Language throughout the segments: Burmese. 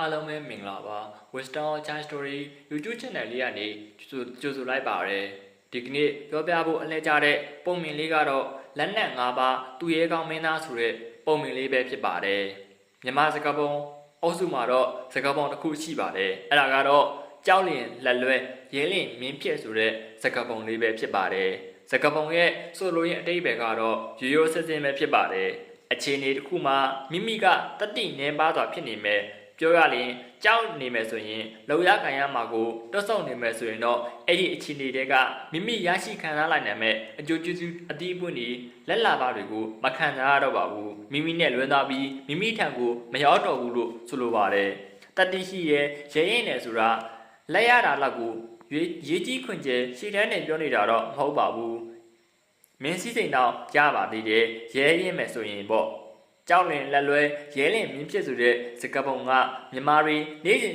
အားလုံးပဲမင်္ဂလာပါ Wisdom Chai Story YouTube channel လေးကနေကြိုကြိုဆိုလိုက်ပါရယ်ဒီကနေ့ပြောပြဖို့အလဲကြတဲ့ပုံမြင်လေးကတော့လက်နက်၅ပါးသူရဲကောင်းမင်းသားဆိုတဲ့ပုံမြင်လေးပဲဖြစ်ပါတယ်မြန်မာစကားပုံအုပ်စုမှာတော့စကားပုံတစ်ခုရှိပါတယ်အဲ့ဒါကတော့ကြောက်လင်လက်လွဲရဲလင်မင်းဖြစ်ဆိုတဲ့စကားပုံလေးပဲဖြစ်ပါတယ်စကားပုံရဲ့ဆိုလိုရင်းအတိတ်ပဲကတော့ရိုးရိုးစစ်စစ်ပဲဖြစ်ပါတယ်အခြေအနေတစ်ခုမှာမိမိကတတိနေပါစွာဖြစ်နေမဲ့ ပြောရရင်ကြောက်နေမယ်ဆိုရင်လောရခံရမှာကိုတွတ်ဆုံနေမယ်ဆိုရင်တော့အဲ့ဒီအခြေအနေတွေကမိမိရရှိခံစားလိုက်နိုင်မဲ့အကျိုးကျေးဇူးအတိအပွင့်တွေလက်လာပါတွေကိုမခံစားရတော့ပါဘူးမိမိနဲ့လွဲသွားပြီးမိမိထံကိုမရောက်တော့ဘူးလို့ဆိုလိုပါတယ်တတိရှိရဲ့ရဲရင်နယ်ဆိုတာလက်ရတာလောက်ကိုရေးရေးကြီးခွင်ကျဲရှည်တန်းနဲ့ပြောနေတာတော့မဟုတ်ပါဘူးမင်းစည်းစိမ်တော့ရပါသေးတယ်ရဲရင်မယ်ဆိုရင်ပေါ့ ကြောက်လင်လက်လွဲရဲလင်မြင်းဖြစ်ဆိုတဲ့စကားပုံကမြန်မာတွေနေ့စဉ်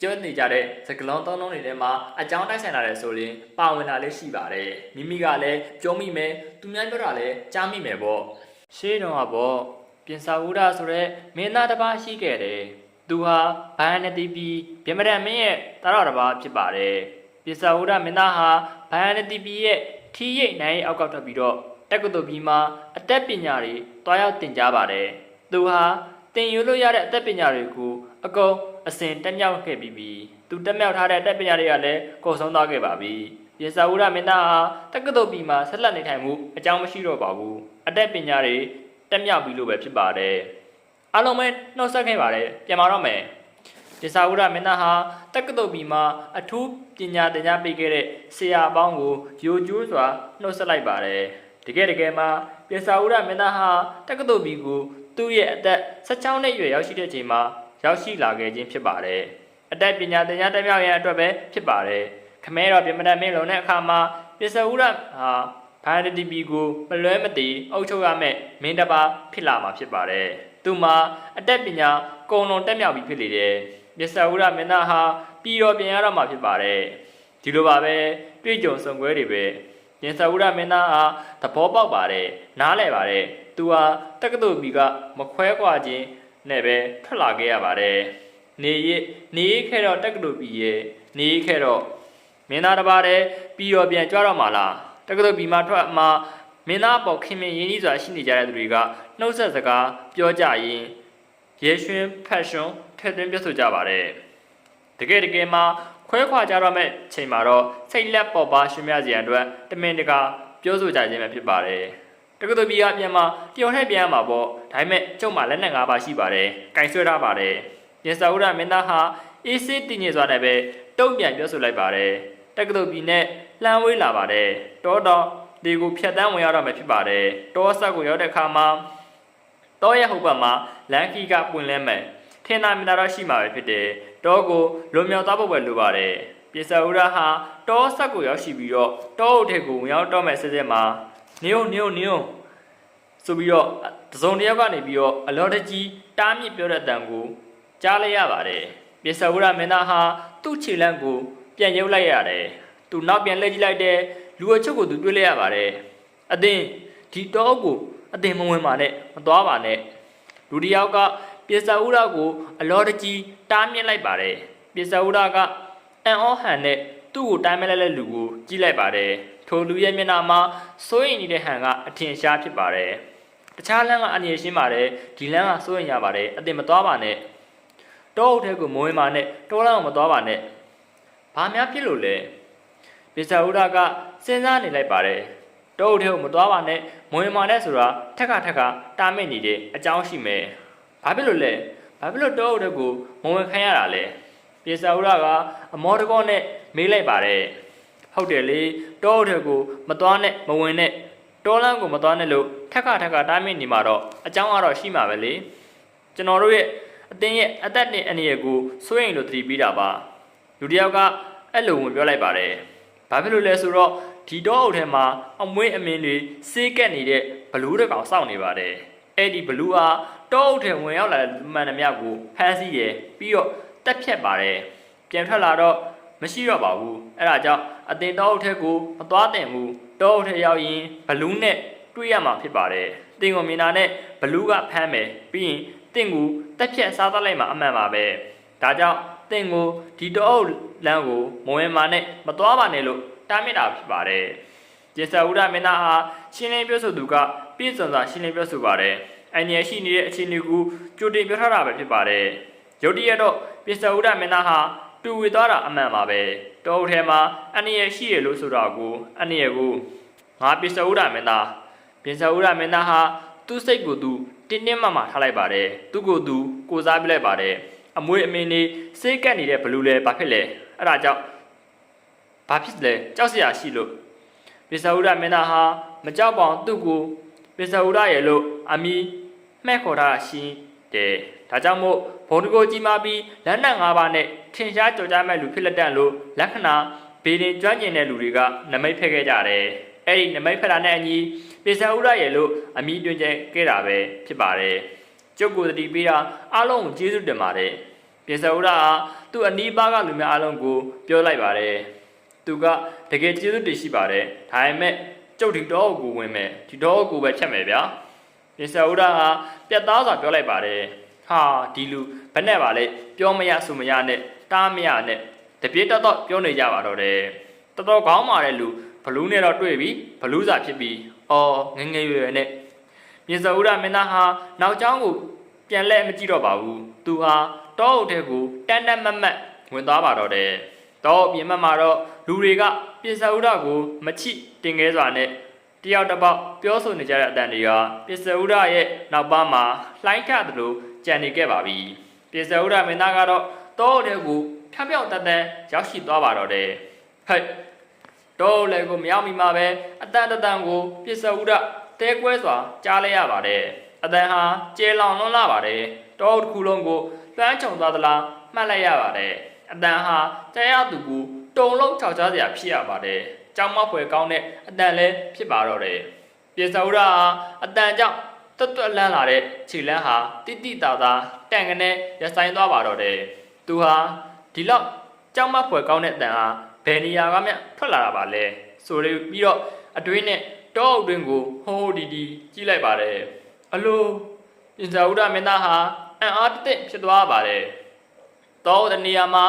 ပြောနေကြတဲ့စကလုံးသုံးလုံးတွေထဲမှာအကြောင်းတိုက်ဆိုင်လာတယ်ဆိုရင်ပါဝင်လာလေးရှိပါတယ်မိမိကလည်းကြုံမိမယ်သူများပြောတာလည်းကြားမိမယ်ပေါ့ရှေးတုန်းကပေါ့ပြင်စာဝုဒဆိုတဲ့မင်းသားတစ်ပါးရှိခဲ့တယ်သူဟာဘိုင်နတီပီဗြဟ္မဏမင်းရဲ့တာရတစ်ပါးဖြစ်ပါတယ်ပြင်စာဝုဒမင်းသားဟာဘိုင်နတီပီရဲ့ထီးရိတ်နိုင်အောက်ကောက်ထွက်ပြီးတော့တက္ကသိုလ်ပြီးမှအသက်ပညာတွေ တွားရောက်သင်ကြားပါတယ်။သူဟာသင်ယူလို့ရတဲ့အသက်ပညာတွေကိုအကုန်အစဉ်တက်မြောက်ခဲ့ပြီးပြီ။သူတက်မြောက်ထားတဲ့အသက်ပညာတွေကလည်းကုန်ဆုံးသွားခဲ့ပါပြီ။ယေစာဝုဒမင်းသားဟာတက္ကသိုလ်ပြီးမှဆက်လက်နေထိုင်မှုအကြောင်းမရှိတော့ပါဘူး။အသက်ပညာတွေတက်မြောက်ပြီလို့ပဲဖြစ်ပါတယ်။အားလုံးပဲနှုတ်ဆက်ခဲ့ပါတယ်။ပြန်ပါတော့မယ်။ဒီစာဝရမင်းသားဟာတက္ကသိုလ်ပြီးမှအထူးပညာသင်ကြားပေးခဲ့တဲ့ဆရာအပေါင်းကိုယိုကျိုးစွာနှုတ်ဆက်လိုက်ပါတယ်တကယ်တကယ်မှာ ပြစာဝရမင်းသားဟာတက္ကသိုလ်ပြီးကိုသူ့ရဲ့အသက်16နှစ်အရွယ်ရောက်ရှိတဲ့ချိန်မှာရောက်ရှိလာခဲ့ခြင်းဖြစ်ပါတယ်အသက်ပညာသင်ကြားတက်မြောက်ရန်အတွက်ပဲဖြစ်ပါတယ်ခမဲတော်ပြမတတ်မင်းလုံးတဲ့အခါမှာပြစာဝရဟာဘာရတီပီကိုမလွဲမသွေအုပ်ချုပ်ရမယ့်မင်းတစ်ပါးဖြစ်လာမှာဖြစ်ပါတယ်သူမှာအသက်ပညာကုံလုံးတက်မြောက်ပြီးဖြစ်လေတယ်မြတ်စွာဘုရားမင်းသားဟာပြည်တော်ပြန်ရတော့မှာဖြစ်ပါတယ်ဒီလိုပါပဲတွေ့ကြုံစုံကွဲတွေပဲ မြတ်စွာဘုရားမင်းသားဟာသဘောပေါက်ပါတယ်နားလည်ပါတယ်သူဟာတက္ကသိုလ်ဘီကမခွဲခွာခြင်းနဲ့ပဲထွက်လာခဲ့ရပါတယ်နေရနေရခဲ့တော့တက္ကသိုလ်ဘီရဲ့နေရခဲ့တော့မင်းသားတစ်ပါးတည်းပြည်တော်ပြန်ကြွတော့မှာလားတက္ကသိုလ်ဘီမှာထွက်မှာမင်းသားပေါ်ခင်မင်ရင်းကြီးစွာရှိနေကြတဲ့သူတွေကနှုတ်ဆက်စကားပြောကြရင်ရဲရွှင်ဖက်ရှင်ထည့်သွင်းပြဆိုကြပါတယ်တကယ်တကယ်မှာ ခွဲခွာကြတော့မဲ့ချိန်မှာတော့စိတ်လက်ပေါ်ပါရှင်မြစီရန်အတွက်တမင်တကာပြောဆိုကြခြင်းပဲဖြစ်ပါတယ်တက္ကသိုလ်ပြည်ကပြန်မှာတယောက်နဲ့ပြန်ရမှာပေါ့ဒါပေမဲ့ကျုပ်မှာလက်နက်၅ပါးရှိပါတယ်ကင်ဆွဲထားပါတယ်ပြင်စာဥရမင်းသားဟာအေးစစ်တင်ညစ်စွာနဲ့ပဲတုံ့ပြန်ပြောဆိုလိုက်ပါတယ်တက္ကသိုလ်ပြည်နဲ့လှမ်းဝေးလာပါတယ်တောတော့ဒီကိုဖြတ်တန်းဝင်ရတော့မှာဖြစ်ပါတယ်တောဆက်ကိုရောက်တဲ့အခါမှာတောရဲ့ဟုတ်ဘက်မှာလန်ကီကပွင့်လဲမယ်ထင်သာမြင်သာတော့ရှိမှာပဲဖြစ်တယ် တောကိုလွန်မြောက်သွားဖို့ပဲလိုပါတယ်ပြေစာဥရဟာတောဆက်ကိုရောက်ရှိပြီးတော့တောအုပ်ထက်ကိုဝင်ရောက်တော့မဲ့စစ်စစ်မှာနေုံနေုံနေုံဆိုပြီးတော့တစုံတစ်ယောက်ကနေပြီးတော့အလော်တကြီးတားမြစ်ပြောတဲ့အတန်ကိုကြားလိုက်ရပါတယ်ပြေစာဥရမင်းသားဟာသူ့ခြေလမ်းကိုပြန်ရုပ်လိုက်ရတယ်သူနောက်ပြန်လှည့်ကြည့်လိုက်တဲ့လူအချုပ်ကိုသူတွေ့လိုက်ရပါတယ်အတင်းဒီတောကိုအတင်မဝင်ပါနဲ့မသွားပါနဲ့လူတစ်ယောက်က ပြေစာဥရကိုအလောတကြီးတားမြစ်လိုက်ပါတယ်ပြေစာဥရကအန်အောဟန်နဲ့သူ့ကိုတိုင်းမဲ့လိုက်တဲ့လူကိုကြည့်လိုက်ပါတယ်ထိုလူရဲ့မျက်နှာမှာစိုးရိမ်နေတဲ့ဟန်ကအထင်ရှားဖြစ်ပါတယ်တခြားလမ်းကအငြင်းရှင်းပါတယ်ဒီလမ်းကစိုးရိမ်ရပါတယ်အတင်မသွားပါနဲ့တောအုပ်ထဲကိုမဝင်ပါနဲ့တောလမ်းကိုမသွားပါနဲ့ဘာများဖြစ်လို့လဲပြေစာဥရကစဉ်းစားနေလိုက်ပါတယ်တောအုပ်ထဲကိုမသွားပါနဲ့မဝင်ပါနဲ့ဆိုတာထက်ကထက်ကတားမြစ်နေတဲ့အကြောင်းရှိမယ်။ ဘာဖြစ်လို့လဲ။ဘာဖြစ်လို့တောအုပ်ထဲကိုမဝင်ခံရတာလဲ။ပြေစာဥရကအမောတကောနဲ့မေးလိုက်ပါတယ်။ဟုတ်တယ်လေတောအုပ်ထဲကိုမသွားနဲ့မဝင်နဲ့တောလမ်းကိုမသွားနဲ့လို့ထက်ကထက်ကတားမြစ်နေမှာတော့အကြောင်းကတော့ရှိမှာပဲလေ။ကျွန်တော်တို့ရဲ့အတင်းရဲ့အသက်နဲ့အနေရကိုစိုးရိမ်လို့သတိပေးတာပါ။လူတစ်ယောက်ကအဲ့လိုဝင်ပြောလိုက်ပါတယ်။ဘာဖြစ်လို့လဲဆိုတော့ဒီတော့အုပ်ထဲမှာအမွေးအမင်းတွေစေးကက်နေတဲ့ဘလူးတစ်ကောင်စောင့်နေပါတယ်။ အဲ့ဒီဘလူးဟာတောအုပ်ထဲဝင်ရောက်လာတဲ့မှန်သမျှကိုဖမ်းဆီးတယ်ပြီးတော့တက်ဖြတ်ပါတယ်။ပြန်ထွက်လာတော့မရှိတော့ပါဘူး။အဲ့ဒါကြောင့်အတင်တောအုပ်ထဲကိုမသွားတင်ဘူး။တောအုပ်ထဲရောက်ရင်ဘလူးနဲ့တွေ့ရမှာဖြစ်ပါတယ်။တင်ကိုမြင်တာနဲ့ဘလူးကဖမ်းမယ်ပြီးရင်တင့်ကိုတက်ဖြတ်စားသတ်လိုက်မှာအမှန်ပါပဲ။ဒါကြောင့်တင့်ကိုဒီတောအုပ်လမ်းကိုမဝင်မာနဲ့မသွားပါနဲ့လို့တားမြစ်တာဖြစ်ပါတယ်။ပြင်ဆဝုဒမင်းသားဟာရှင်းလင်းပြောဆိုသူက ပြည့်စုံစွာရှင်းလင်းပြောဆိုပါတယ်။အန်ရရှိနေတဲ့အခြေအနေကိုကြိုတင်ပြောထားတာပဲဖြစ်ပါတယ်။ရုတ်တရက်တော့ပြင်ဆဝုဒမင်းသားဟာတူဝေသွားတာအမှန်ပါပဲ။တောအုပ်ထဲမှာအန်ရရှိရလို့ဆိုတာကိုအန်ရကိုငါပြင်ဆဝုဒမင်းသားပြင်ဆဝုဒမင်းသားဟာသူ့စိတ်ကိုသူတင်းတင်းမာမာထားလိုက်ပါတယ်။သူ့ကိုသူကိုစားပြလိုက်ပါတယ်။အမွေအမင်းနေစိတ်ကပ်နေတဲ့ဘလူးလဲဘာဖြစ်လဲအဲ့ဒါကြောင့်ဘာဖြစ်လဲကြောက်စရာရှိလို့ပိဿဝုဒမင်းသားဟာမကြောက်ပေါအောင်သူ့ကို ပိဿဝုဒရဲ့လို့အမီမှဲ့ခေါ်တာရှိတယ်ဒါကြောင့်မို့ဘုံတကိုကြီးမားပြီးလက်နက်၅ပါးနဲ့ထင်ရှားကြော်ကြားမဲ့လူဖြစ်လက်တန့်လို့လက္ခဏာဘေးရင်ကျွမ်းကျင်တဲ့လူတွေကနမိတ်ဖက်ခဲ့ကြတယ်အဲ့ဒီနမိတ်ဖက်တာနဲ့အညီပိဿဝုဒရဲ့လို့အမီတွင်ကျဲခဲ့တာပဲဖြစ်ပါတယ်ကျုပ်ကိုယ်တတိပေးတာအားလုံးကိုကျေးဇူးတင်ပါတယ်။ပြင်စဥဒဟာသူ့အနီးပါးကလူများအားလုံးကိုပြောလိုက်ပါတယ်။သူကတကယ်ကျေးဇူးတင်ရှိပါတယ်။ဒါပေမဲ့ ကျုပ်ဒီတော့ကိုဝင်မယ်ဒီတော့ကိုပဲချက်မယ်ဗျာ။ပြင်စဥဒဟာပြတ်သားစွာပြောလိုက်ပါတယ်။ဟာဒီလူဘယ်နဲ့ပါလဲပြောမရဆိုမရနဲ့တားမရနဲ့တပြည့်တော့တော့ပြောနေကြပါတော့တယ်။တော်တော်ကောင်းပါတဲ့လူဘလူးနဲ့တော့တွေ့ပြီဘလူးစာဖြစ်ပြီးအော်ငယ်ငယ်ရွယ်ရွယ်နဲ့မြေဇဝရမင်းသားဟာနောက်ကျောင်းကိုပြန်လဲမကြည့်တော့ပါဘူးသူဟာတောအုပ်ထဲကိုတန်းတန်းမတ်မတ်ဝင်သွားပါတော့တယ် တောအုပ်ပြင်မမှာတော့လူတွေကပြေဇဝရကိုမချိတင်ခဲစွာနဲ့တယောက်တစ်ပေါက်ပြောဆိုနေကြတဲ့အတန်တွေကပြေဇဝရရဲ့နောက်ပါမှာလှိုင်းထသလိုကြံနေခဲ့ပါပြီပြေဇဝရမင်းသားကတော့တောအုပ်ထဲကိုဖြောင်းဖြောင်းတန်တန်ရောက်ရှိသွားပါတော့တယ်ဟဲ့တော့လေကိုမရောက်မီမှာပဲအတန်တတန်ကိုပစ္စဝုဒတဲကွဲစွာကြားလိုက်ရပါတယ်အတန်ဟာကျဲလောင်လွန်းလာပါတယ်တော့တစ်ခုလုံးကိုလွှမ်းခြုံသွားသလားမှတ်လိုက်ရပါတယ် အတန်ဟာကြားရသူကိုတုံလုံးခြောက်ချစရာဖြစ်ရပါတယ်ကြောင်မဖွယ်ကောင်းတဲ့အတန်လည်းဖြစ်ပါတော့တယ်ပစ္စဝုဒဟာအတန်ကြောင့်တွတ်တွတ်လန်းလာတဲ့ခြေလန်းဟာတိတိတာတာတန်ကနေရဆိုင်သွားပါတော့တယ်သူဟာဒီလောက်ကြောက်မဖွယ်ကောင်းတဲ့အတန်ဟာဘယ်နေရာကမှထွက်လာတာပါလဲဆိုရပြီးတော့အတွင်းနဲ့တောအုပ်တွင်းကိုဟိုးဟိုးဒီဒီကြည့်လိုက်ပါတယ်အလိုပြင်စာဥဒမင်းသားဟာအံ့အားတစ်ဖြစ်သွားပါတယ် တောအုပ်တနေရာမှာ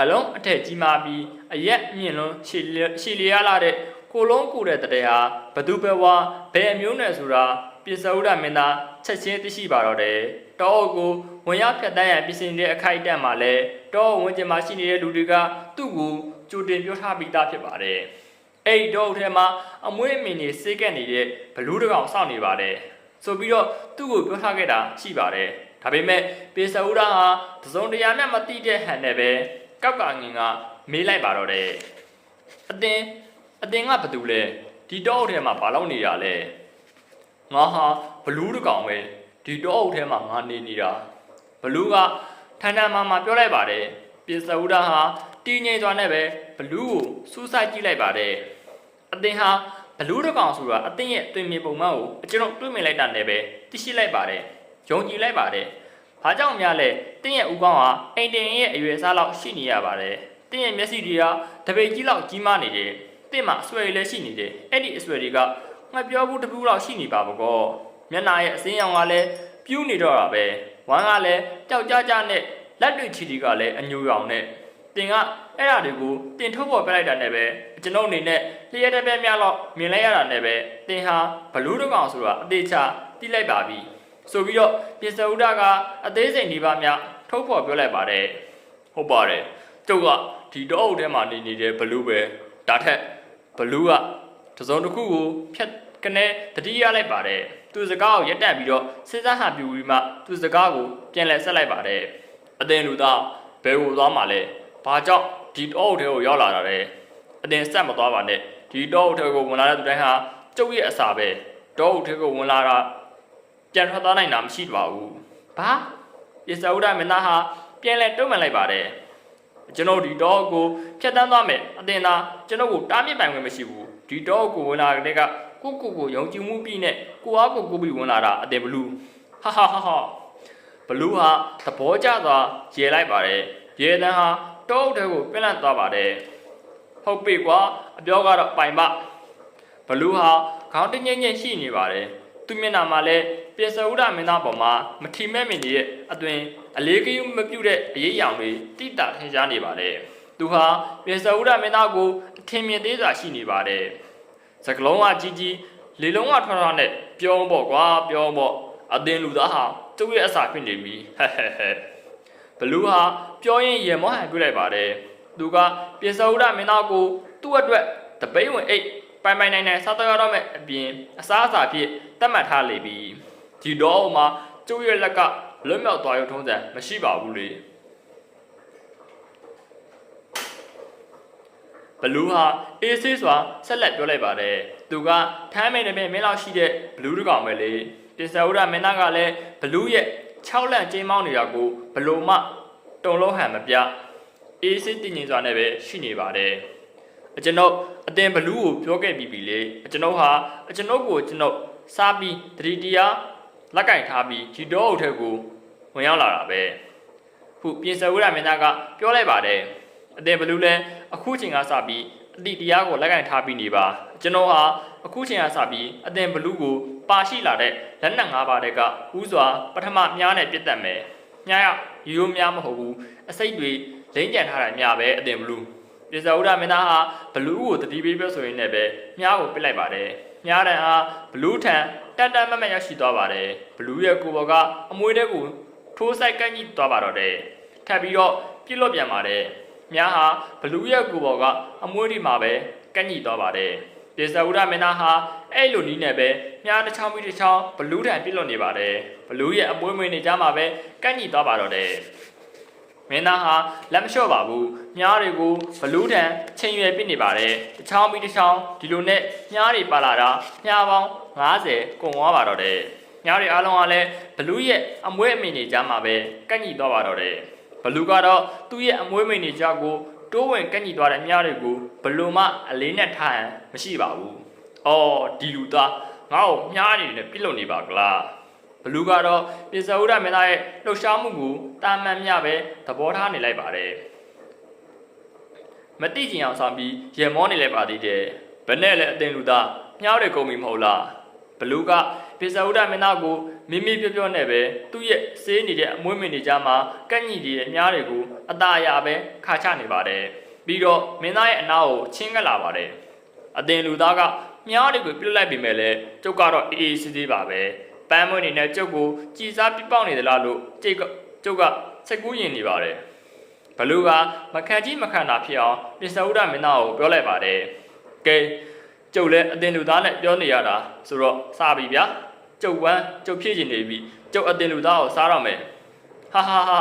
အလုံးအထက်ကြီးမားပြီးအရက်မြင့်လုံးရှည်လျရှည်လျားလာတဲ့ကိုလုံးကိုတဲ့တဲ့ဟာဘသူပဲဝါဘယ်အမျိုးနယ်ဆိုတာပြင်စာဥဒမင်းသားချက်ချင်းသိရှိပါတော့တယ်တောအုပ်ကိုဝင်ရောက်ဖြတ်တန်းရန်ပြင်ဆင်တဲ့အခိုက်အတန့်မှာလဲတောအုပ်ဝင်ကျင်မှာရှိနေတဲ့လူတွေကသူ့ကိုကြိုတင်ပြောထားပြီးသားဖြစ်ပါတယ်အဲ့ဒီတော့ထဲမှာအမွေးအမင်တွေစေးကက်နေတဲ့ဘလူးတကောင်စောင့်နေပါတယ် ဆိုပြီးတော့သူ့ကိုပြောထားခဲ့တာရှိပါတယ်ဒါပေမဲ့ပေဆူရာဟာသစုံတရာနဲ့မတိတဲ့ဟန်နဲ့ပဲကောက်ကငင်ကမေးလိုက်ပါတော့တယ်အတင်းအတင်းကဘာတူလဲဒီတော့ထဲမှာဘာလို့နေရလဲငါဟာဘလူးတကောင်ပဲဒီတော့ထဲမှာငါနေနေတာဘလူးကထန်ထန်မာမာပြောလိုက်ပါတယ်ပေဆူရာဟာတင်းငိမ့်သွားနဲ့ပဲဘလူးကိုစူးစိုက်ကြည့်လိုက်ပါတယ်အသင်ဟာ ဘလူးတစ်ကောင်ဆိုတာအသင်ရဲ့တွင်မြေပုံမှန်ကိုအကျွန်တော်တွေ့မြင်လိုက်တာနဲ့ပဲသိရှိလိုက်ပါတယ်။ယုံကြည်လိုက်ပါတယ်။ဘာကြောင့်များလဲတင်းရဲ့ဥကောင်းဟာအိမ်တင်ရဲ့အရွယ်အစားလောက်ရှိနေရပါတယ်။တင်းရဲ့မျက်စိတွေကတပိတ်ကြီးလောက်ကြီးမားနေတယ်။တင်းမှာအဆွဲတွေလည်းရှိနေတယ်။အဲ့ဒီအဆွဲတွေကငှက်ပြောဘူးတစ်ပူးလောက်ရှိနေပါဘကော။မျက်နာရဲ့အစင်းရောင်ကလည်းပြူးနေတော့တာပဲ။ဝမ်းကလည်းကြောက်ကြကြနဲ့လက်တွေချီတီကလည်းအညူရောင်နဲ့ တင်ကအဲ့ဓာတွေကိုတင်ထုတ်ပေါ်ပြလိုက်တာနဲ့ပဲကျွန်ုပ်အနေနဲ့လျှက်တစ်ပြက်များတော့မြင်လိုက်ရတာနဲ့ပဲတင်ဟာဘလူးတစ်ကောင်ဆိုတာအသေးချာတိလိုက်ပါပြီဆိုပြီးတော့ပြင်စဥဒကအသေးစိတ်နေပါများထုတ်ပေါ်ပြောလိုက်ပါတယ်ဟုတ်ပါတယ်ကျုပ်ကဒီတော့အုပ်ထဲမှာနေနေတဲ့ဘလူးပဲဒါထက်ဘလူးကတစ်စုံတစ်ခုကိုဖြတ်ကနေတတိရလိုက်ပါတယ်သူစကားကိုရက်တက်ပြီးတော့စဉ်းစားဟန်ပြူပြီးမှသူစကားကိုပြန်လဲဆက်လိုက်ပါတယ်အသင်လူသားဘယ်ကိုသွားမှာလဲ ဘာကြောင့်ဒီတောအုပ်ထဲကိုရောက်လာတာလဲအတင်ဆက်မသွားပါနဲ့ဒီတောအုပ်ထဲကိုဝင်လာတဲ့သူတိုင်းဟာကျုပ်ရဲ့အစာပဲတောအုပ်ထဲကိုဝင်လာတာပြန်ထွက်သွားနိုင်တာမရှိပါဘူးဘာယေဆာဥဒမင်းသားဟာပြန်လဲတုံ့ပြန်လိုက်ပါတယ်ကျွန်တော်ဒီတောအုပ်ကိုဖျက်တမ်းသွားမယ်အတင်သာကျွန်တော်ကိုတားမြစ်ပိုင်ခွင့်မရှိဘူးဒီတောအုပ်ကိုဝင်လာတဲ့ကကိုကိုကိုယုံကြည်မှုပြီးနဲ့ကိုအားကိုကိုပြီးဝင်လာတာအတင်ဘလူးဟာဟာဟာဟာဘလူးဟာသဘောကျစွာရေလိုက်ပါတယ်ရေတန်းဟာ တောအုပ်ထဲကိုပြန့်လန့်သွားပါတယ်ဟုတ်ပြီကွာအပြောကတော့ပိုင်ပဘလူးဟာခေါင်းတညံ့ညံ့ရှိနေပါတယ်သူမျက်နှာမှာလည်းပပြင်စဥဒမင်းသားပေါ်မှာမထီမဲ့မင်းကြီးရဲ့အသွင်အလေးကယူမပြုတ်တဲ့အရေးအယောင်တွေတိတာထင်ရှားနေပါတယ်သူဟာပြင်စဥဒမင်းသားကိုအထင်မြင်သေးစွာရှိနေပါတယ်စကလုံးကကြီးကြီးလေလုံးကထွန်းထွန်းနဲ့ပြောင်းပေါ့ကွာပြောင်းပေါ့အသင်လူသားဟာသူ့ရဲ့အစာဖြစ်နေပြီဟဲ့ဟဲ့ဟဲ့ ဘလူးဟာပြောရင်ရေမောဟန်ပြလိုက်ပါတယ်သူကပြင်စဥဒမင်းသားကိုသူ့အတွက်တပိတ်ဝင်အိတ်ပိုင်ပိုင်နိုင်နိုင်စားတော့ရတော့မဲ့အပြင်အစားအစာဖြစ်တတ်မှတ်ထားလေပြီဒီတော့မှာကျုပ်ရဲ့လက်ကလွတ်မြောက်သွားရုံထုံးစံမရှိပါဘူးလေဘလူးဟာအေးဆေးစွာဆက်လက်ပြောလိုက်ပါတယ်သူကထမ်းမိန်နဲ့မင်းလောက်ရှိတဲ့ဘလူးတကောင်ပဲလေတင်ဆာဥဒမင်းသားကလည်းဘလူးရဲ့6လန့်ကျင်းမောင်းနေတာကို ဘလို့မှတုံလုံးဟန်မပြအေးဆေးတည်ငြိမ်စွာနဲ့ပဲရှိနေပါတယ်အကျွန်ုပ်အတင်ဘလူးကိုပြောခဲ့ပြီးပြီလေအကျွန်ုပ်ဟာအကျွန်ုပ်ကိုကျွန်ုပ်စားပြီးတတိတရားလက်ကင်ထားပြီးဒီတော့အုပ်ထက်ကိုဝင်ရောက်လာတာပဲခုပြင်ဆဝရမင်းသားကပြောလိုက်ပါတယ်အတင်ဘလူးလည်းအခုချိန်ကစပြီးအတိတရားကိုလက်ကင်ထားပြီးနေပါကျွန်တော်ဟာအခုချိန်ကစပြီးအတင်ဘလူးကိုပါရှိလာတဲ့လက်နက်၅ပါးတဲ့ကဥစွာပထမမြားနဲ့ပြစ်တက်မယ် မြားရရိုးများမဟုတ်ဘူးအစိတ်တွေလိမ့်ကြံထားတာမြားပဲအတင်ဘလူးပြည်စာဥဒမင်းသားဟာဘလူးကိုတတိပေးပြောဆိုရင်းနဲ့ပဲမြားကိုပစ်လိုက်ပါတယ်။မြားတန်ဟာဘလူးထံတက်တက်မတ်မတ်ရောက်ရှိသွားပါတယ်။ဘလူးရဲ့ကိုယ်ပေါ်ကအမွေးတဲ့ကိုထိုးဆိုင်ကန့်ကြီးသွားပါတော့တယ်။ထပ်ပြီးတော့ပြစ်လို့ပြန်ပါတယ်။မြားဟာဘလူးရဲ့ကိုယ်ပေါ်ကအမွေးဒီမှာပဲကန့်ကြီးသွားပါတယ်။ပြည်စာဥဒမင်းသားဟာ အဲ့လိုနီးနဲ့ပဲမြားတစ်ချောင်းပြီးတစ်ချောင်းဘလူးထံပြစ်လို့နေပါတယ်။ဘလူးရဲ့အမွေးမွေးနေကြမှာပဲကန့်ကြီးသွားပါတော့တယ်။မင်းသားဟာလက်မလျှော့ပါဘူးမြားတွေကိုဘလူးတန်ချိန်ရွယ်ပြစ်နေပါတယ်တစ်ချောင်းပြီးတစ်ချောင်းဒီလိုနဲ့မြားတွေပါလာတာမြားပေါင်း90ကုန်သွားပါတော့တယ်မြားတွေအားလုံးကလည်းဘလူးရဲ့အမွေးအမိန်တွေကြားမှာပဲကန့်ညီသွားပါတော့တယ်ဘလူးကတော့သူ့ရဲ့အမွေးအမိန်တွေကြားကိုတိုးဝင်ကန့်ညီသွားတဲ့မြားတွေကိုဘလူးမှအလေးနဲ့ထားဟန်မရှိပါဘူး အော်ဒီလူသားငါ့ကိုမြားနေနဲ့ပြစ်လို့နေပါကလားဘလူးကတော့ပြည်စဥဒမင်းသားရဲ့လှုပ်ရှားမှုကိုတာမန်မြပဲသဘောထားနေလိုက်ပါတယ်မတိကျင်အောင်ဆောင်ပြီးရေမောနေလိုက်ပါသေးတယ်ဘယ်နဲ့လဲအတင်လူသားမြားတွေကုန်ပြီမဟုတ်လားဘလူးကပြည်စဥဒမင်းသားကိုမိမိပြောပြောနဲ့ပဲသူ့ရဲ့စေးနေတဲ့အမွှေးမင်တွေကြားမှာကန့်ညီနေတဲ့မြားတွေကိုအตาအရာပဲခါချနေပါတယ်ပြီးတော့မင်းသားရဲ့အနားကိုချင်းကပ်လာပါတယ်အတင်လူသားက မြားတွေကိုပြစ်လိုက်ပြီမဲ့လေကျုပ်ကတော့အေးအေးဆေးဆေးပါပဲပန်းမွေးနေနဲ့ကျုပ်ကိုကြည်စားပြပေါက်နေသလားလို့ကျိတ်ကကျုပ်ကစိတ်ကူးရင်နေပါတယ်ဘလူးကမခံကြီးမခံတာဖြစ်အောင်ပစ္စဝုဒမင်းသားကိုပြောလိုက်ပါတယ်ကဲကျုပ်လည်းအတင်လူသားနဲ့ပြောနေရတာဆိုတော့စားပြီဗျာကျုပ်ဝမ်းကျုပ်ဖြစ်ချင်နေပြီကျုပ်အတင်လူသားကိုစားတော့မယ်ဟာဟာဟာ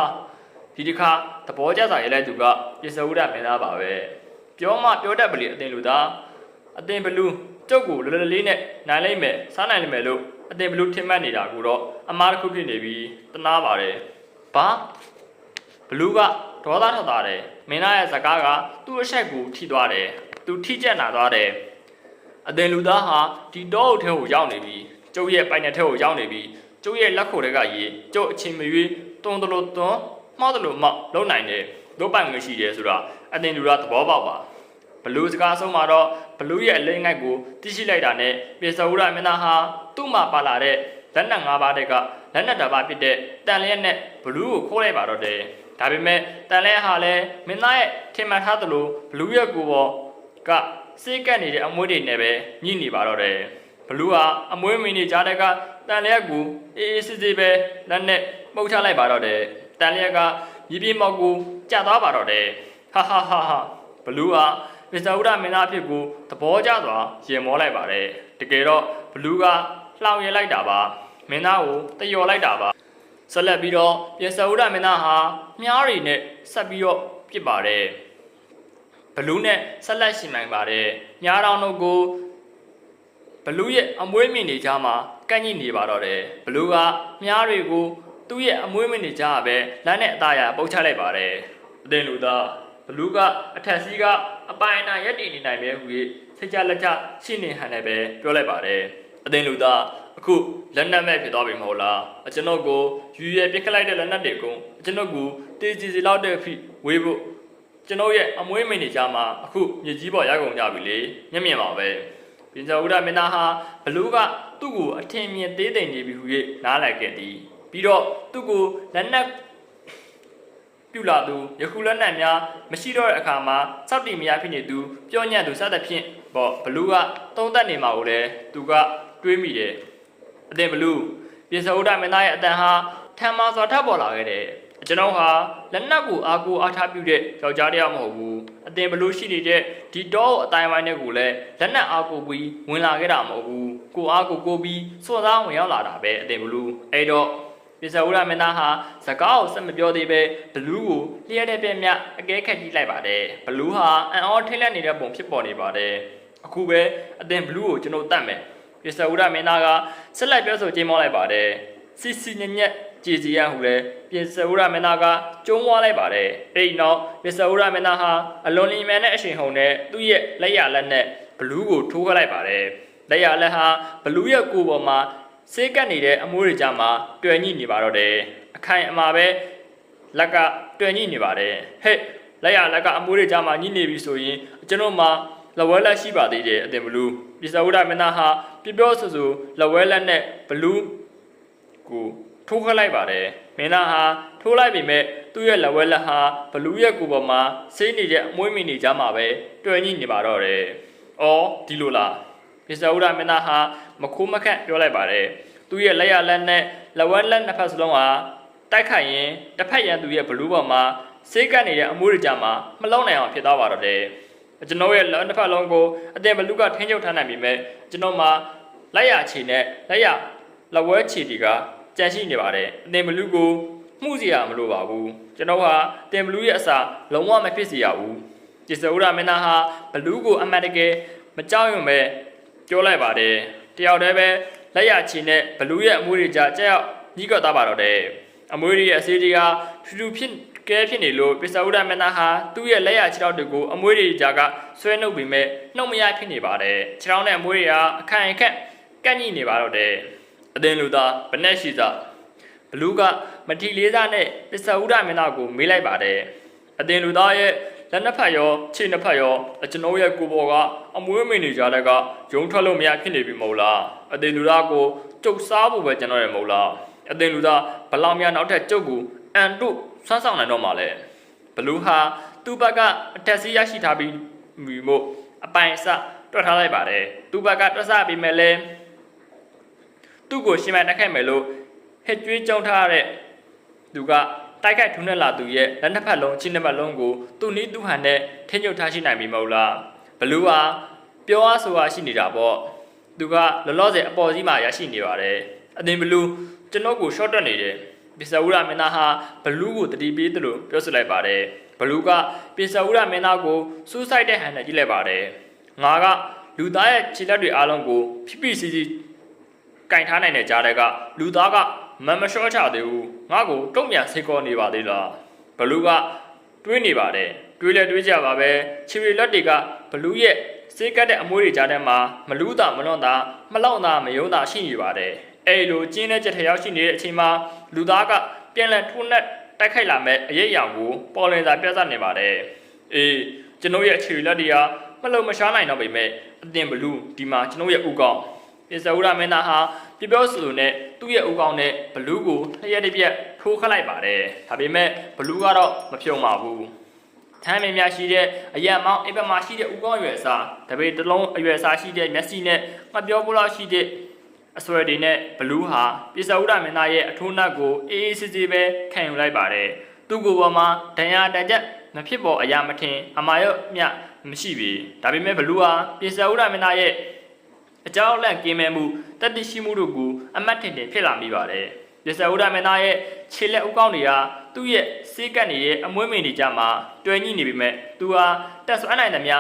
ဒီတစ်ခါသဘောကျစာရေးလိုက်သူကပစ္စဝုဒမင်းသားပါပဲပြောမှပြောတတ်ပလီအတင်လူသားအတင်ဘလူး ကျုပ်ကိုလွယ်လွယ်လေးနဲ့နိုင်လိုက်မယ်စားနိုင်လိမ့်မယ်လို့အတင်ဘလူးထင်မှတ်နေတာကိုတော့အမားတစ်ခုဖြစ်နေပြီးတနာပါတယ်။ဘာဘလူးကဒေါသထွက်သွားတယ်။မင်းသားရဲ့စကားကသူ့အဆက်ကိုထိသွားတယ်။သူထိကျက်နာသွားတယ်။အတင်လူသားဟာဒီတော့ထဲကိုရောက်နေပြီ။ကျုပ်ရဲ့ပိုင်နယ်ထဲကိုရောက်နေပြီ။ကျုပ်ရဲ့လက်ခုပ်ထဲကရေကျုပ်အချင်းမရွေးတွန်းတလို့တွန်းမောက်တလို့မောက်လုံနိုင်တယ်။တို့ပိုင်ငွေရှိတယ်ဆိုတာအတင်လူသားသဘောပေါက်ပါ။ ဘလူးစကားဆုံးမှာတော့ဘလူးရဲ့အလိမ့်ငိုက်ကိုသိရှိလိုက်တာနဲ့ပြေစဝရမင်းသားဟာသူ့မှာပါလာတဲ့လက်နက်၅ပါးတက်ကလက်နက်တစ်ပါးဖြစ်တဲ့တန်လျက်နဲ့ဘလူးကိုခိုးလိုက်ပါတော့တယ်။ဒါပေမဲ့တန်လျက်ဟာလည်းမင်းသားရဲ့ထင်မှန်ထားသလိုဘလူးရဲ့ကိုယ်ပေါ်ကစေးကပ်နေတဲ့အမွှေးတွေနဲ့ပဲညှိနေပါတော့တယ်။ဘလူးဟာအမွှေးမင်းတွေကြားတဲ့ကတန်လျက်ကိုအေးအေးဆေးဆေးပဲလက်နဲ့ပုတ်ချလိုက်ပါတော့တယ်။တန်လျက်ကမြေပြင်မောက်ကိုကျသွားပါတော့တယ်။ဟာဟာဟာဟာဘလူးဟာ မစ္စတာဥဒမင်းသားအဖြစ်ကိုသဘောကျစွာရင်မောလိုက်ပါတယ်တကယ်တော့ဘလူးကလှောင်ရလိုက်တာပါမင်းသားကိုတယော်လိုက်တာပါဆက်လက်ပြီးတော့မစ္စတာဥဒမင်းသားဟာမြားရီနဲ့ဆက်ပြီးတော့ပြစ်ပါတယ်ဘလူးနဲ့ဆက်လက်ရှင်နိုင်ပါတယ်မြားတော်တို့ကိုဘလူးရဲ့အမွေးမြင့်နေကြမှာကန့်ညိနေပါတော့တယ်ဘလူးကမြားတွေကိုသူ့ရဲ့အမွေးမြင့်နေကြပဲလက်နဲ့အသားရပုတ်ချလိုက်ပါတယ်အတင်လူသားဘလူးကအထက်စီးက အပိုင်အနာရက်တည်နေနိုင်ပဲဟူ၍စိတ်ကြလက်ကြရှင်းနေဟန်နဲ့ပဲပြောလိုက်ပါတယ်အသင်လူသားအခုလက်နက်မဲ့ဖြစ်သွားပြီမဟုတ်လားအကျွန်ုပ်ကိုယူရပြစ်ခတ်လိုက်တဲ့လက်နက်တွေကုန်အကျွန်ုပ်ကိုတေးကြီးစီလောက်တဲ့အဖြစ်ဝေးဖို့ကျွန်ုပ်ရဲ့အမွေးမိန်နေကြမှာအခုမြေကြီးပေါ်ရကုန်ကြပြီလေမျက်မြင်ပါပဲဘပြင်ဇဝုဒမင်းသားဟာဘလူးကသူ့ကိုအထင်မြင်သေးသိမ့်နေပြီဟု၍နားလည်ခဲ့သည်ပြီးတော့သူ့ကိုလက်နက် ပြုလာသူယခုလက်နက်များမရှိတော့တဲ့အခါမှာစောက်တီမယာဖြစ်နေသူပြောညံ့သူစသဖြင့်ပေါ့ဘလူးကသုံးသက်နေမှာကိုလည်းသူကတွေးမိတယ်အသင်ဘလူးပြင်ဇဝုဒမင်းသားရဲ့အတန်ဟာထမ်းမစွာထပ်ပေါ်လာခဲ့တယ်ကျွန်တော်ဟာလက်နက်ကိုအားကိုးအားထားပြုတဲ့ယောက်ျားတစ်ယောက်မဟုတ်ဘူးအတင်ဘလို့ရှိနေတဲ့ဒီတော့အတိုင်းဝိုင်းတွေကိုလည်းလက်နက်အားကိုးပြီးဝင်လာခဲ့တာမဟုတ်ဘူးကိုအားကိုကိုးပြီးစွန့်စားဝင်ရောက်လာတာပဲအတင်ဘလို့အဲ့တော့ ပစ္စဝရမင်းသားဟာစကားကိုစက်မပြောသေးပဲဘလူးကိုလျှက်တဲ့ပြက်မြအကဲခတ်ကြည့်လိုက်ပါတယ်ဘလူးဟာအန်အောထင်းလက်နေတဲ့ပုံဖြစ်ပေါ်နေပါတယ်အခုပဲအတင်ဘလူးကိုကျွန်တော်တတ်မယ်ပစ္စဝရမင်းသားကဆက်လက်ပြောဆိုကြေးမောလိုက်ပါတယ်စစ်စစ်ညက်ညက်ကြည်စီရဟုလဲပြင်စဝရမင်းသားကကျုံးဝါလိုက်ပါတယ်အဲ့ဒီနောက်ပြင်စဝရမင်းသားဟာအလွန်လင်းမြန်တဲ့အချိန်ဟုန်နဲ့သူ့ရဲ့လက်ရလက်နဲ့ဘလူးကိုထိုးခတ်လိုက်ပါတယ်လက်ရလက်ဟာဘလူးရဲ့ကိုယ်ပေါ်မှာ စေးကပ်နေတဲ့အမိုးတွေကြားမှာတွယ်ညှိနေပါတော့တယ်အခိုင်အမာပဲလက်ကတွယ်ညှိနေပါတယ်ဟဲ့လက်ရလက်ကအမိုးတွေကြားမှာညှိနေပြီဆိုရင်ကျွန်တော်မှာလဝဲလက်ရှိပါသေးတယ်အတင်ဘလူးပြင်စဝရမင်းသားဟာပြပြောဆူဆူလဝဲလက်နဲ့ဘလူးကိုထိုးခတ်လိုက်ပါတယ်မင်းသားဟာထိုးလိုက်ပေမဲ့သူ့ရဲ့လက်ဝဲလက်ဟာဘလူးရဲ့ကိုယ်ပေါ်မှာဆေးနေတဲ့အမွှေးမီနေကြမှာပဲတွယ်ညှိနေပါတော့တယ်။အော်ဒီလိုလား။ပစ္စဝရမင်းသားဟာ မခိုးမခန့်ပြောလိုက်ပါတယ်။သူ့ရဲ့လက်ရလက်နဲ့လက်ဝဲလက်နှစ်ဖက်စလုံးဟာတိုက်ခိုက်ရင်တစ်ဖက်ရန်သူရဲ့ဘလူးပေါ်မှာဆေးကပ်နေတဲ့အမွှေးတွေကြမှာမလုံးနိုင်အောင်ဖြစ်သွားပါတော့တယ်။ကျွန်တော်ရဲ့လက်တစ်ဖက်လုံးကိုအတင်ဘလူးကထင်းချုပ်ထားနိုင်ပြီမဲ့ကျွန်တော်မှာလက်ရချီနဲ့လက်ရလက်ဝဲချီတီကကြန့်ရှိနေပါတယ်အတင်ဘလူးကိုမှုစီရမလို့ပါဘူးကျွန်တော်ဟာတင်ဘလူးရဲ့အစာလုံးဝမဖြစ်စီရဘူးကျေစဥရမင်းသားဟာဘလူးကိုအမှတ်တကယ်မကြောက်ရွံ့ပဲပြောလိုက်ပါတယ် တယောက်တည်းပဲလက်ရချီနဲ့ဘလူးရဲ့အမွေးတွေကြားကြောက်ညှိကပ်သွားပါတော့တယ်အမွေးတွေရဲ့အစေးတွေကထူးထူးဖြစ်ကဲဖြစ်နေလို့ပစ္စဝုဒမင်းသားဟာသူ့ရဲ့လက်ရခြေထောက်တွေကိုအမွေးတွေကြားကဆွဲနှုတ်ပြီးမဲ့နှုတ်မရဖြစ်နေပါတယ်ခြေထောက်နဲ့အမွေးတွေကအခိုင်အခန့်ကန့်ညှိနေပါတော့တယ်အတင်လူသားဘနဲ့ရှိသားဘလူးကမထီလေးစားနဲ့ပစ္စဝုဒမင်းသားကိုမေးလိုက်ပါတယ်အတင်လူသားရဲ့ လက်နှစ်ဖက်ရောခြေနှစ်ဖက်ရောအကျွန်ုပ်ရဲ့ကိုယ်ပေါ်ကအမွေးမင်းနေကြတဲ့ကဂျုံထွက်လို့မရဖြစ်နေပြီမဟုတ်လားအတင်လူသားကိုကျုပ်စားဖို့ပဲကျွန်တော်ရမဟုတ်လားအတင်လူသားဘလောင်များနောက်ထပ်ကျုပ်ကိုအန်တို့ဆွမ်းဆောင်နိုင်တော့မှလဲဘလူးဟာသူ့ဘက်ကအတက်စီရရှိထားပြီးမြူမို့အပိုင်အစတွက်ထားလိုက်ပါတယ်သူ့ဘက်ကတွက်ဆပြီးမဲ့လဲသူ့ကိုရှင်းမတက်ခဲ့မယ်လို့ဟက်ကျွေးကြောင်းထားတဲ့သူက တိုက်ခိုက်ထုံးနဲ့လာသူရဲ့လက်နှစ်ဖက်လုံးချင်းနှစ်ဖက်လုံးကိုသူ့နီးသူ့ဟန်နဲ့ထင်းညုတ်ထားရှိနိုင်ပြီမဟုတ်လားဘလူးဟာပြောအားဆိုအားရှိနေတာပေါ့သူကလောလောဆယ်အပေါ်စီးမှာရရှိနေပါတယ်အတင်ဘလူးကျွန်တော်ကို short တက်နေတယ်ပစ္စဝုရမင်းသားဟာဘလူးကိုတတိပေးသလိုပြောဆိုလိုက်ပါတယ်ဘလူးကပစ္စဝုရမင်းသားကိုစူးစိုက်တဲ့ဟန်နဲ့ကြည့်လိုက်ပါတယ်ငါကလူသားရဲ့ခြေလက်တွေအားလုံးကိုဖိဖိစီစီကင်ထားနိုင်တဲ့ကြားတဲ့ကလူသားက မမလျှော့ချသေးဘူးငါ့ကိုတုံ့ပြန်စိတ်ကောနေပါသေးလားဘလူးကတွေးနေပါတယ်တွေးလဲတွေးကြပါပဲခြေရီလက်တွေကဘလူးရဲ့စေးကတ်တဲ့အမွှေးတွေကြားထဲမှာမလူးတာမလွန်တာမလောက်တာမယုံတာရှိနေပါတယ်အဲ့လိုကျင်းတဲ့ချက်ထရောက်ရှိနေတဲ့အချိန်မှာလူသားကပြန်လဲထိုးနဲ့တိုက်ခိုက်လာမဲ့အရေးအယောင်ကိုပေါ်လင်စာပြသနေပါတယ်အေးကျွန်တော်ရဲ့ခြေရီလက်တွေကမလုံမရှားနိုင်တော့ပေမဲ့အတင်ဘလူးဒီမှာကျွန်တော်ရဲ့ဥကောင်း ပစ္စဝရမင်းသားဟာပြပြောဆိုလိုနဲ့သူ့ရဲ့ဥကောင်းနဲ့ဘလူးကိုလျှက်တစ်ပြက်ထိုးခတ်လိုက်ပါတယ်ဒါပေမဲ့ဘလူးကတော့မဖြုံပါဘူးထမ်းမင်းများရှိတဲ့အရန်မောင်းအိပ်ဘက်မှာရှိတဲ့ဥကောင်းအရွယ်အစားတပေတစ်လုံးအရွယ်အစားရှိတဲ့မျက်စိနဲ့ငှပြောဖို့လောက်ရှိတဲ့အဆွဲတွေနဲ့ဘလူးဟာပစ္စဝရမင်းသားရဲ့အထိုးနှက်ကိုအေးအေးဆေးဆေးပဲခံယူလိုက်ပါတယ်သူ့ကိုယ်ပေါ်မှာဒဏ်ရာတကြက်မဖြစ်ပေါ်အရာမထင်အမာရော့မြမရှိပြီဒါပေမဲ့ဘလူးဟာပစ္စဝရမင်းသားရဲ့ အကြောင်းလန့်ကင်းမဲ့မှုတတိရှိမှုတို့ကိုအမတ်ထင်ထင်ဖြစ်လာမိပါတယ်။ရစဝဒမင်းသားရဲ့ခြေလက်ဥကောင်းတွေကသူ့ရဲ့စေးကပ်နေရဲ့အမွှေးမင်တွေကြမှာတွယ်ညှိနေပေမဲ့သူဟာတက်ဆွမ်းနိုင်သမျှ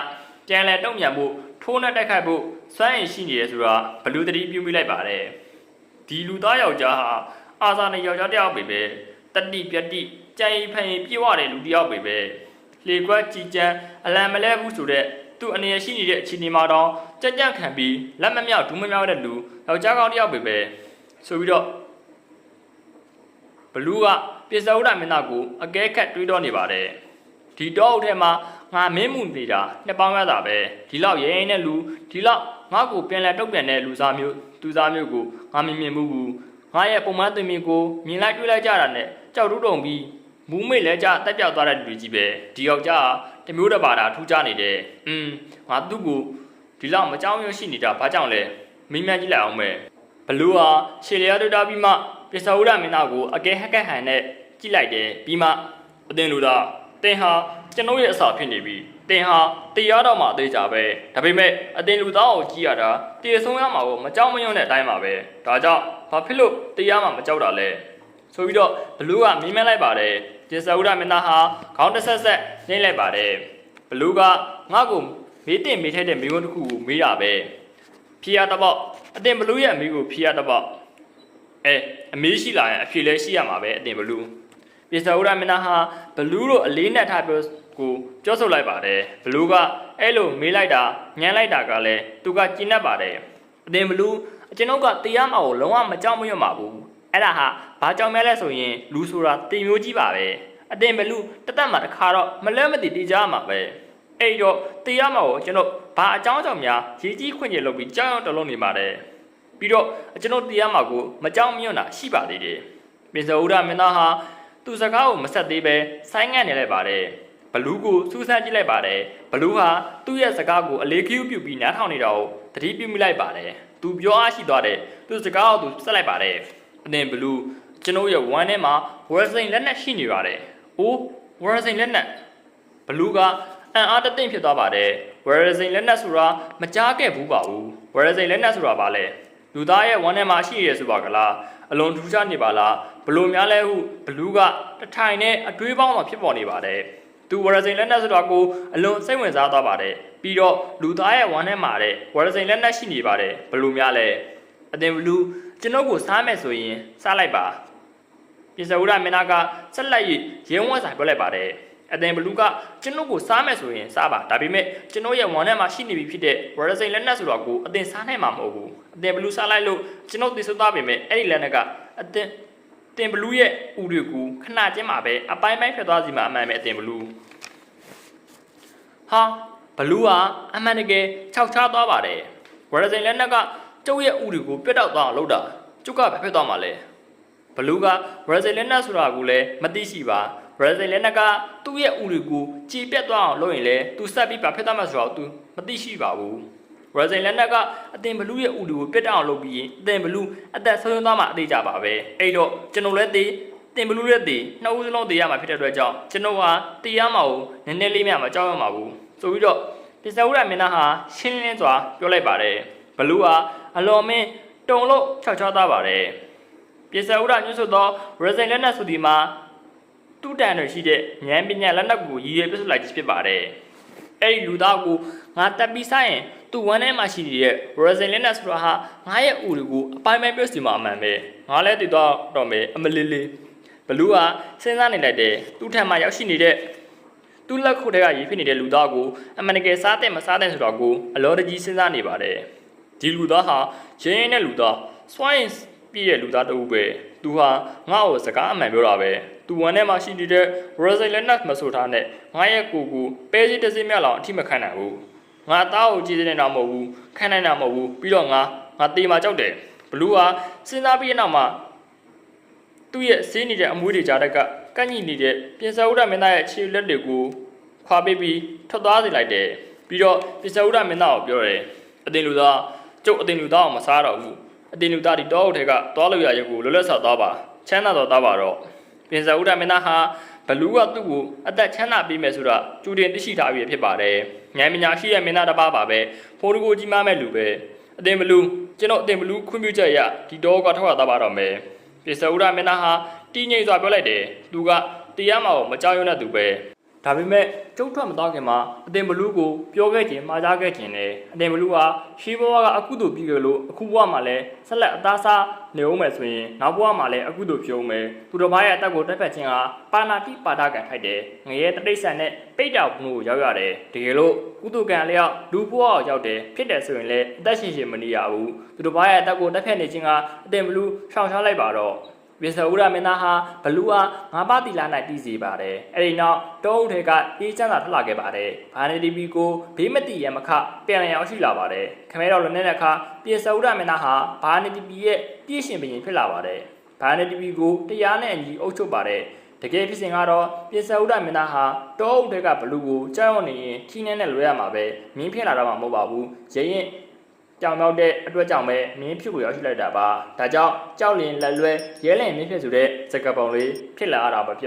ကြံလဲတုံ့ပြန်မှုထိုးနဲ့တိုက်ခိုက်ဖို့စွမ်းရည်ရှိနေရဆိုတာဘလူတတိပြုမိလိုက်ပါတယ်။ဒီလူသားယောက်ျားဟာအာဇာနယောက်ျားတစ်ယောက်ပဲပဲတတိပြတိကြံရီဖန်ရီပြေဝတဲ့လူတစ်ယောက်ပဲပဲလေကွက်ကြည်ကြံအလံမလဲဘူးဆိုတဲ့ သူ့အနေရရှိနေတဲ့အခြေအနေမှာတော့ကြက်ကြက်ခံပြီးလက်မမြောက်ဒူးမမြောက်တဲ့လူယောက်ျားကောင်းတစ်ယောက်ပဲပဲဆိုပြီးတော့ဘလူးကပစ္စဝဒမင်းသားကိုအကဲခတ်တွေးတော့နေပါတယ်ထဒီတော့အုပ်ထဲမှာငါမင်းမှုနေတာနှစ်ပေါင်းရတာပဲဒီလောက်ရဲရင်တဲ့လူဒီလောက်ငါ့ကိုပြန်လဲတုတ်ပြန်တဲ့လူစားမျိုးသူစားမျိုးကိုငါမမြင်မှုဘူးငါရဲ့ပုံမှန်သွင်မြင်ကိုမြင်လိုက်တွေ့လိုက်ကြတာနဲ့ကြောက်တူးတုံပြီးမူးမိတ်လဲကြတက်ပြောက်သွားတဲ့လူကြီးပဲဒီယောက်ျားက တမျိုးတစ်ပါတာထူးခြားနေတယ်อืมငါသူ့ကိုဒီလောက်မကြောက်ရွံ့ရှိနေတာဘာကြောင့်လဲမိမကြည့်လိုက်အောင်မယ်ဘလူးဟာရှေလျာတူတာပြီးမှပစ္စဝုဒမင်းသားကိုအကဲဟက်ကက်ဟန်နဲ့ကြည့်လိုက်တယ်ပြီးမှအတင်းလူသားတင်ဟာကျွန်တော်ရဲ့အစာဖြစ်နေပြီတင်ဟာတရားတော်မှာအသေးကြပဲဒါပေမဲ့အတင်းလူသားကိုကြည့်ရတာတည်ဆုံးရမှာကိုမကြောက်မရွံ့တဲ့အတိုင်းပါပဲဒါကြောင့်ဘာဖြစ်လို့တရားမှာမကြောက်တာလဲ ဆိုပြီးတော့ဘလူးကမင်းမလိုက်ပါတယ်ပစ္စဝုဒမင်းသားဟာခေါင်းတစ်ဆက်ဆက်နှိမ့်လိုက်ပါတယ်ဘလူးကငါ့ကိုမေးတင်မေးထိုက်တဲ့မိကုန်းတစ်ခုကိုမေးတာပဲဖြေရတော့ပေါ့အတင်းဘလူးရဲ့အမိကိုဖြေရတော့ပေါ့အဲအမေးရှိလာရင်အဖြေလဲရှိရမှာပဲအတင်ဘလူးပြေစာဥရမင်းသားဟာဘလူးတို့အလေးနဲ့ထားပြောကိုပြောဆိုလိုက်ပါတယ်ဘလူးကအဲ့လိုမေးလိုက်တာညံလိုက်တာကလည်းသူကကျင်းတတ်ပါတယ်အတင်ဘလူးကျွန်ုပ်ကတရားမှာကိုလုံးဝမကြောက်မရွံ့ပါဘူး အဲ့ဒါဟာဘာကြောင့်မဲလဲဆိုရင်လူဆိုတာတင်မျိုးကြီးပါပဲအတင်ဘလူးတသက်မှာတစ်ခါတော့မလဲမသိတေးကြမှာပဲအဲ့တော့တရားမှာကိုကျွန်တော်ဘာအကြောင်းကြောင့်များရေးကြီးခွင့်ကျလုပ်ပြီးကြောက်ရွံ့တလုံးနေပါတယ်ပြီးတော့ကျွန်တော်တရားမှာကိုမကြောက်မရွံ့တာရှိပါသေးတယ်။ပြင်စဥဒမင်းသားဟာသူ့စကားကိုမဆက်သေးပဲဆိုင်းငံ့နေလိုက်ပါတယ်။ဘလူးကိုစူးစမ်းကြည့်လိုက်ပါတယ်။ဘလူးဟာသူ့ရဲ့စကားကိုအလေးကျူးပြုပြီးနားထောင်နေတာကိုသတိပြုမိလိုက်ပါတယ်။သူပြောအားရှိသွားတယ်။သူ့စကားကိုသူဆက်လိုက်ပါတယ်။ အသင်ဘလူးကျွန်တော်ရဲ့ဝမ်းထဲမှာဝရစိန်လက်နက်ရှိနေပါတယ်။အိုးဝရစိန်လက်နက်ဘလူးကအံ့အားတသင့်ဖြစ်သွားပါတယ်။ဝရစိန်လက်နက်ဆိုတာမကြားခဲ့ဘူးပါဘူး။ဝရစိန်လက်နက်ဆိုတာဘာလဲ။လူသားရဲ့ဝမ်းထဲမှာရှိရဆိုပါကလားအလွန်ထူးခြားနေပါလားဘလို့များလဲဟုဘလူးကတထိုင်နဲ့အတွေးပေါင်းမှဖြစ်ပေါ်နေပါတယ်သူဝရစိန်လက်နက်ဆိုတာကိုအလွန်စိတ်ဝင်စားသွားပါတယ်ပြီးတော့လူသားရဲ့ဝမ်းထဲမှာတဲ့ဝရစိန်လက်နက်ရှိနေပါတယ်ဘလို့များလဲအတင်ဘလူး ကျွန်ုပ်ကိုစားမယ်ဆိုရင်စားလိုက်ပါပြင်စဝရမင်းသားကဆက်လက်၍ရဲဝန်းဆိုင်ပြောလိုက်ပါတယ်အတင်ဘလူးကကျွန်ုပ်ကိုစားမယ်ဆိုရင်စားပါဒါပေမဲ့ကျွန်ုပ်ရဲ့ဝမ်းထဲမှာရှိနေပြီဖြစ်တဲ့ဝရစိန်လက်နက်ဆိုတော့ကိုအတင်စားနိုင်မှာမဟုတ်ဘူးအတင်ဘလူးစားလိုက်လို့ကျွန်ုပ်သိဆုံးသွားပြီမဲ့အဲ့ဒီလက်နက်ကအတင်တင်ဘလူးရဲ့ဥတွေကိုခဏချင်းမှာပဲအပိုင်းပိုင်းဖြစ်သွားစီမှာအမှန်ပဲအတင်ဘလူးဟာဘလူးကအမှန်တကယ်ခြောက်ချားသွားပါတယ်ဝရစိန်လက်နက်က ကျုပ်ရဲ့ဥတွေကိုပြတ်တောက်သွားအောင်လုပ်တာကျုပ်ကပဲဖြစ်သွားမှာလဲဘလူးကဘရာဇီးလက်နက်ဆိုတာကိုလည်းမသိရှိပါဘရာဇီးလက်နက်ကသူ့ရဲ့ဥတွေကိုကြည်ပြတ်သွားအောင်လုပ်ရင်လည်းသူဆက်ပြီးပါဖြစ်သွားမှာဆိုတော့သူမသိရှိပါဘူးဘရာဇီးလက်နက်ကအတင်ဘလူးရဲ့ဥတွေကိုပြတ်တောက်အောင်လုပ်ပြီးရင်အတင်ဘလူးအသက်ဆုံးသွားမှအသေးကြပါပဲအဲ့တော့ကျွန်တော်လည်းသိတင်ဘလူးရဲ့သိနှစ်ဦးစလုံးသိရမှာဖြစ်တဲ့အတွက်ကြောင့်ကျွန်တော်ဟာသိရမှာကိုနည်းနည်းလေးမှမကြောက်ရမှာဘူးဆိုပြီးတော့ပစ္စဝရမင်းသားဟာရှင်းလင်းစွာပြောလိုက်ပါတယ်ဘလူးဟာ အလွန်မင်းတုံလို့ခြောက်ချောသားပါတယ်ပြေစဥဒညွှန်ဆိုသောရဇိန်လက်နက်ဆိုဒီမှာတူတန်တွေရှိတဲ့ဉာဏ်ပညာလက်နက်ကိုရည်ရွယ်ပြစ်လိုက်ခြင်းဖြစ်ပါတယ်။အဲ့ဒီလူသားကိုငါတက်ပြီးဆိုင်ရင်သူ့ဝမ်းထဲမှာရှိနေတဲ့ရဇိန်လက်နက်ဆိုတာဟာငါရဲ့ဥတွေကိုအပိုင်းပိုင်းပြည့်စုံမှာအမှန်ပဲ။ငါလည်းတည်တော့တော့မယ်အမလေးလေးဘလူးကစဉ်းစားနေလိုက်တယ်သူ့ထံမှာရောက်ရှိနေတဲ့သူ့လက်ခုထဲကရည်ဖြစ်နေတဲ့လူသားကိုအမှန်တကယ်စားတဲ့မစားတဲ့ဆိုတော့ကိုအလောတကြီးစဉ်းစားနေပါတယ်။ ဒီလူသားဟာရင်းရင်းနဲ့လူသားစွိုင်းပြည့်တဲ့လူသားတဦးပဲသူဟာငါ့ကိုစကားအမှန်ပြောတာပဲသူဝန်ထဲမှာရှိနေတဲ့ Rosal Lennox မဆိုထားနဲ့ငါရဲ့ကိုကိုပဲစီတစ်စင်းမြတ်လောက်အထိမခံနိုင်ဘူးငါသားကိုကြည့်နေတာမဟုတ်ဘူးခံနိုင်တာမဟုတ်ဘူးပြီးတော့ငါငါတေးမှကြောက်တယ်ဘလူးဟာစဉ်းစားပြီးတဲ့နောက်မှာသူ့ရဲ့ဆေးနေတဲ့အမွှေးတွေကြားတက်ကကန့်ညိနေတဲ့ပြင်စဥဒမင်းသားရဲ့ခြေလက်တွေကိုခွာပေးပြီးထွက်သွားစေလိုက်တယ်ပြီးတော့ပြင်စဥဒမင်းသားကိုပြောတယ်အတင်လူသား ကျုပ်အတင်လူသားအောင်မစားတော့ဘူးအတင်လူသားဒီတောအုပ်ထဲကသွားလို့ရရုပ်ကိုလွတ်လပ်စွာသွားပါချမ်းသာတော်သွားပါတော့ပြင်စဥဒမင်းသားဟာဘလူးကသူ့ကိုအသက်ချမ်းသာပေးမယ်ဆိုတာကျူတင်သိရှိထားပြီးဖြစ်ပါတယ်ဉာဏ်ပညာရှိတဲ့မင်းသားတစ်ပါးပါပဲဖိုးတကူကြီးမားမဲ့လူပဲအတင်ဘလူးကျွန်တော်အတင်ဘလူးခွင့်ပြုချက်ရဒီတောကထောက်ရသွားပါတော့မယ်ပြင်စဥဒမင်းသားဟာတီးငိမ့်စွာပြောလိုက်တယ်သူကတရားမှာမကြောက်ရွံ့တဲ့သူပဲ ဒါပေမဲ့ကျုပ်ထွက်မတော့ခင်မှာအတင်ဘလူးကိုပြောခဲ့ခြင်းမှားကြားခဲ့ခြင်းနဲ့အတင်ဘလူးဟာရှေးဘဝကအကုသိုလ်ပြီးကြလို့အခုဘဝမှာလည်းဆက်လက်အသားစားနေအောင်မယ်ဆိုရင်နောက်ဘဝမှာလည်းအကုသိုလ်ဖြစ်အောင်မယ်သူတော်ဘာရဲ့အသက်ကိုတက်ဖက်ခြင်းဟာပါဏာတိပါဒကံထိုက်တယ်ငရဲတတိဆန်နဲ့ပိတ်တောက်မှုကိုရောက်ရတယ်တကယ်လို့ကုသိုလ်ကံလျောက်လူဘဝကိုရောက်တယ်ဖြစ်တယ်ဆိုရင်လည်းအသက်ရှင်ရှင်မနေရဘူးသူတော်ဘာရဲ့အသက်ကိုတက်ဖက်နေခြင်းကအတင်ဘလူးရှောင်ရှားလိုက်ပါတော့ ပြင်စဥရမင်းသားဟာဘလူးအားငါးပါးတီလာ၌တည်စီပါတယ်အဲ့ဒီနောက်တောအုပ်ထဲကအေးချမ်းသာထွက်လာခဲ့ပါတယ်ဘာနေတီဗီကိုဘေးမတိရမခပြန်လည်ရောက်ရှိလာပါတယ်ခမဲတော်လည်းနဲ့အခါပြင်စဥရမင်းသားဟာဘာနေတီဗီရဲ့ပြည့်ရှင်ဘရင်ဖြစ်လာပါတယ်ဘာနေတီဗီကိုတရားနဲ့အညီအုပ်ချုပ်ပါတယ်တကယ်ဖြစ်စဉ်ကတော့ပြင်စဥဒမင်းသားဟာတောအုပ်ထဲကဘလူးကိုကြောက်ရွံ့နေရင်ခီးနှဲနဲ့လွဲရမှာပဲမင်းဖြစ်လာတော့မှာမဟုတ်ပါဘူးရရင် ကြောင်တော့တဲ့အတွက်ကြောင့်ပဲမင်းဖြစ်ကိုရောက်ရှိလိုက်တာပါဒါကြောင့်ကြောက်လင်လက်လွဲရဲလင်မင်းဖြစ်ဆိုတဲ့စကားပုံလေးဖြစ်လာရတာပဲဖြစ်